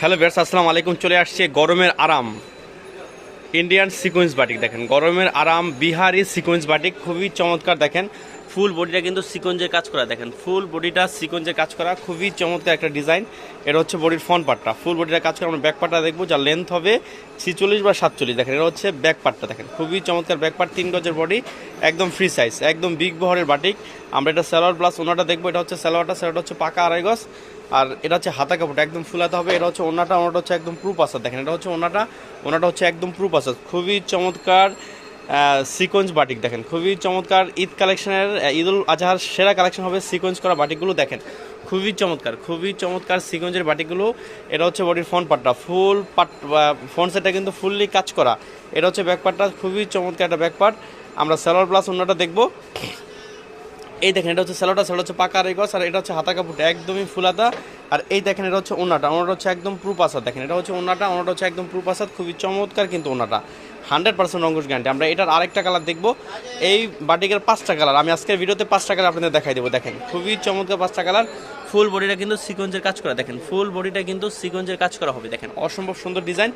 Hello বেরস আসসালাম আলাইকুম। চলে আসছে গরমের আরাম। ইন্ডিয়ান সিকোয়েন্স বাটিক দেখেন। গরমের আরাম বিহারি সিকোয়েন্স বাটিক, খুবই চমৎকার দেখেন। ফুল বডিটা কিন্তু সিকোয়েন্সের কাজ করা, দেখেন, ফুল বডিটা সিকোয়েন্সের কাজ করা, খুবই চমৎকার একটা ডিজাইন। এটা হচ্ছে বডির ফ্রন্ট পার্টটা। ফুল বডিটা কাজ করা, আমরা ব্যাক পার্টটা দেখব, যার লেন্থ হবে ছিচল্লিশ বা সাতচল্লিশ। দেখেন, এটা হচ্ছে ব্যাক পার্টটা, দেখেন, খুবই চমৎকার ব্যাক পার্ট, তিন গজের বডি একদম ফ্রি সাইজ একদম বিগ বহরের বাটিক আমরা এটা সালোয়ার প্লাস ওনাটা দেখব, এটা হচ্ছে সালোয়ারটা সালোয়ারটা হচ্ছে পাকা আড়াই গজ। আর এটা হচ্ছে হাতা কাপড় একদম ফুলাতে হবে, এটা হচ্ছে ওনাটা ওনাটা হচ্ছে একদম প্রুফ আসার। দেখেন, এটা হচ্ছে ওনাটা ওনাটা হচ্ছে একদম প্রুফ আসার। খুবই চমৎকার সিকোয়েন্স বাটিক দেখেন। খুবই চমৎকার ঈদ কালেকশনের উল আজহার সেরা কালেকশন হবে সিকোয়েন্স করা বাটিকগুলো দেখেন। খুবই চমৎকার খুবই চমৎকার সিকোয়েন্সের বাটিকগুলো এটা হচ্ছে বডির ফ্রন্ট পার্টটা ফুল পার্ট ফ্রন্ট সেটটা কিন্তু ফুললি কাজ করা। এটা হচ্ছে ব্যাক পার্টটা খুবই চমৎকার একটা ব্যাক পার্ট আমরা সালোয়ার প্লাস অন্যটা দেখব। এই দেখেন, এটা হচ্ছে স্যালোটা স্যালোটা হচ্ছে পাকা রেগস আর এটা হচ্ছে হাতা কাপড়টা, একদমই ফুলাতা আর এই দেখেন, এটা হচ্ছে ওনাটা ওনাটা হচ্ছে একদম প্রুফ আসাদ, দেখেন, এটা হচ্ছে ওনাটা ওনাটা হচ্ছে একদম প্রুফ আসাদ, খুবই চমৎকার কিন্তু ওনাটা। হান্ড্রেড পার্সেন্ট রঙ্গস গ্যারান্টি আমরা এটার আরেকটা কালার দেখব। এই বাটিকের পাঁচটা কালার আমি আজকের ভিডিওতে পাঁচটা কালার আপনাদের দেখাই দেবো, দেখেন, খুবই চমৎকার পাঁচটা কালার ফুল বডিটা কিন্তু সিকোয়েন্সের কাজ করা, দেখেন, ফুল বডিটা কিন্তু সিকোয়েন্সের কাজ করা হবে, দেখেন, অসম্ভব সুন্দর ডিজাইন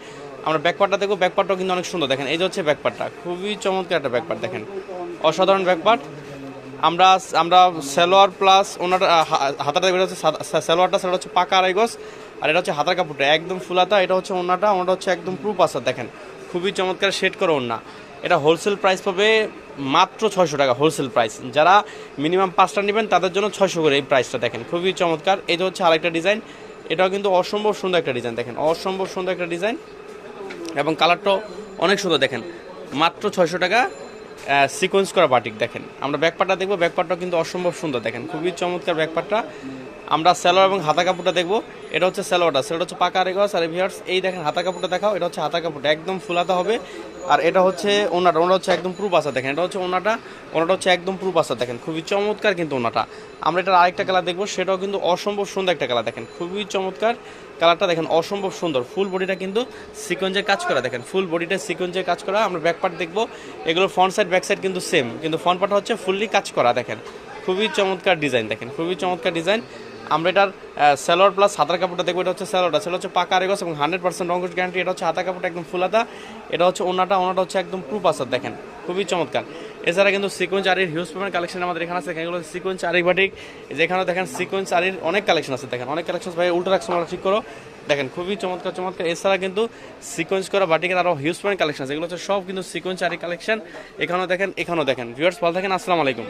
আমরা ব্যাকপার্টটা দেখব ব্যাকপার্টটাও কিন্তু অনেক সুন্দর, দেখেন, এই যে হচ্ছে ব্যাকপার্টটা খুবই চমৎকার একটা ব্যাকপার্ট দেখেন, অসাধারণ ব্যাকপার্ট আমরা আমরা সালোয়ার প্লাস ওনার হাতাটা হচ্ছে সালোয়ারটা সেটা হচ্ছে পাকা আড়াই আর এটা হচ্ছে হাতার কাপড়টা, একদম ফুলাতা এটা হচ্ছে ওনাটা ওনাটা হচ্ছে একদম প্রুফ আসার দেখেন। খুবই চমৎকার শেড করে ওনা এটা হোলসেল প্রাইস পাবে মাত্র ছয়শো টাকা হোলসেল প্রাইস যারা মিনিমাম পাঁচটা নেবেন, তাদের জন্য ছয়শো করে এই প্রাইসটা দেখেন। খুবই চমৎকার। যে হচ্ছে আরেকটা ডিজাইন এটাও কিন্তু অসম্ভব সুন্দর একটা ডিজাইন দেখেন। অসম্ভব সুন্দর একটা ডিজাইন এবং কালারটাও অনেক সুন্দর, দেখেন। মাত্র ছয়শো টাকা সিকোয়েন্স করা বাটিক দেখেন। আমরা ব্যাকপাটটা দেখব, ব্যাকপাটটাও কিন্তু অসম্ভব সুন্দর দেখেন। খুবই চমৎকার ব্যাকপাটটা। আমরা স্যালোয়ার এবং হাতা কাপড়টা দেখব। এটা হচ্ছে স্যালোয়ারটা সেটা হচ্ছে পাকা রেগস আর ভিয়ার্স এই দেখেন হাতা কাপড়টা দেখাও, এটা হচ্ছে হাতা কাপড়টা, একদম ফুলাতে হবে। আর এটা হচ্ছে ওনাটা ওনাটা হচ্ছে একদম প্রুফ আসা দেখেন, এটা হচ্ছে ওনাটা ওনাটা হচ্ছে একদম প্রুফ আসা দেখেন। খুবই চমৎকার কিন্তু ওনাটা। আমরা এটার আরেকটা কালার দেখব, সেটাও কিন্তু অসম্ভব সুন্দর একটা কালার দেখেন, খুবই চমৎকার। কালারটা দেখেন অসম্ভব সুন্দর ফুল বডিটা কিন্তু সিকোয়েন্সের কাজ করা, দেখেন ফুল বডিটা সিকোয়েন্সের কাজ করা। আমরা ব্যাক পার্ট দেখব, এগুলো ফ্রন্ট সাইড ব্যাক সাইড কিন্তু সেম কিন্তু ফ্রন্ট পার্ট হচ্ছে ফুললি কাজ করা, দেখেন। খুবই চমৎকার ডিজাইন দেখেন, খুবই চমৎকার ডিজাইন আমরা এটার স্যালোয়ার প্লাস হাতার কাপড়টা দেখব। এটা হচ্ছে স্যালোয়ারটা সেটা হচ্ছে পাকা রেগস এবং হান্ড্রেড পার্সেন্ট রঙ্গস গ্যারান্টি এটা হচ্ছে হাতা কাপড়টা একদম ফুলাতা এটা হচ্ছে ওনাটা ওনাটা হচ্ছে একদম প্রুফ আসার দেখেন। খুবই চমৎকার। এছাড়া কিন্তু সিকোয়েন্স আরির হিউজ পেমেন্ট কালেকশন আমাদের এখানে আছে। এগুলো সিকোয়েন্স আরি বাটিক যেখানে দেখেন সিকোয়েন্স আরির অনেক কালেকশন আছে। দেখেন, অনেক কালেকশন ভাই উল্টো আমরা ঠিক করো। দেখেন, খুবই চমৎকার চমৎকার। এছাড়া কিন্তু সিকোয়েন্স করা বাটিকের আরও হিউজ পরিমাণ কালেকশন আছে। এগুলো হচ্ছে সব কিন্তু সিকোয়েন্স আরি কালেকশন এখানেও দেখেন এখানেও দেখেন। ভিউয়ার্স ভালো থাকেন, আসসালামু আলাইকুম।